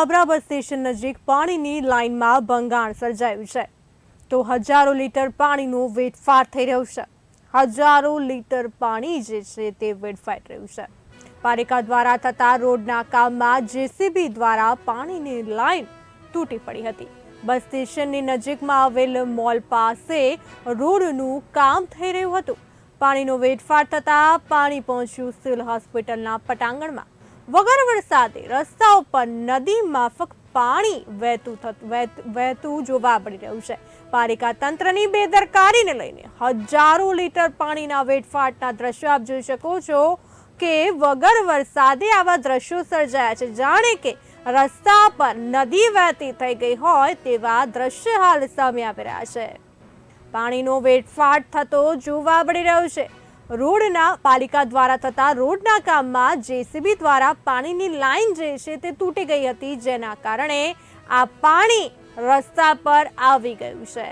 Babra bus station નજીક પાણીની લાઇનમાં ભંગાણ સર્જાયું છે. તો હજારો લીટર પાણીનો વેડફાટ થઈ રહ્યો છે. હજારો લીટર પાણી જે છે તે વેડફાઈ રહ્યું છે. પાલિકા દ્વારા થતા રોડના કામમાં જેસીબી દ્વારા પાણીની લાઇન તૂટી પડી હતી. બસ સ્ટેશનની નજીકમાં આવેલ મોલ પાસે રોડનું કામ થઈ રહ્યું હતું. પાણીનો વેડફાટ થતાં પાણી પહોંચ્યું સિવિલ હોસ્પિટલના પટાંગણમાં. વગર વરસાદે રસ્તા ઉપર નદી માફક પાણી વહેતું થતું વહેત- જોવા મળી રહ્યું છે. પાલિકા તંત્રની બેદરકારીને લઈને હજારો લીટર પાણીના વેડફાટના દ્રશ્યો આપ જોઈ શકો છો કે વગર વરસાદે આવા દ્રશ્યો સર્જાયા છે. જાણે કે રસ્તા પર નદી વહેતી થઈ ગઈ હોય તેવા દ્રશ્ય હાલ સામે આવી રહ્યા છે. પાણીનો વેડફાટ થતો જોવા મળી રહ્યો છે. રોડના પાલિકા દ્વારા થતા રોડના કામમાં જેસીબી દ્વારા પાણીની લાઈન જે છે તે તૂટી ગઈ હતી જેના કારણે આ પાણી રસ્તા પર આવી ગયું છે.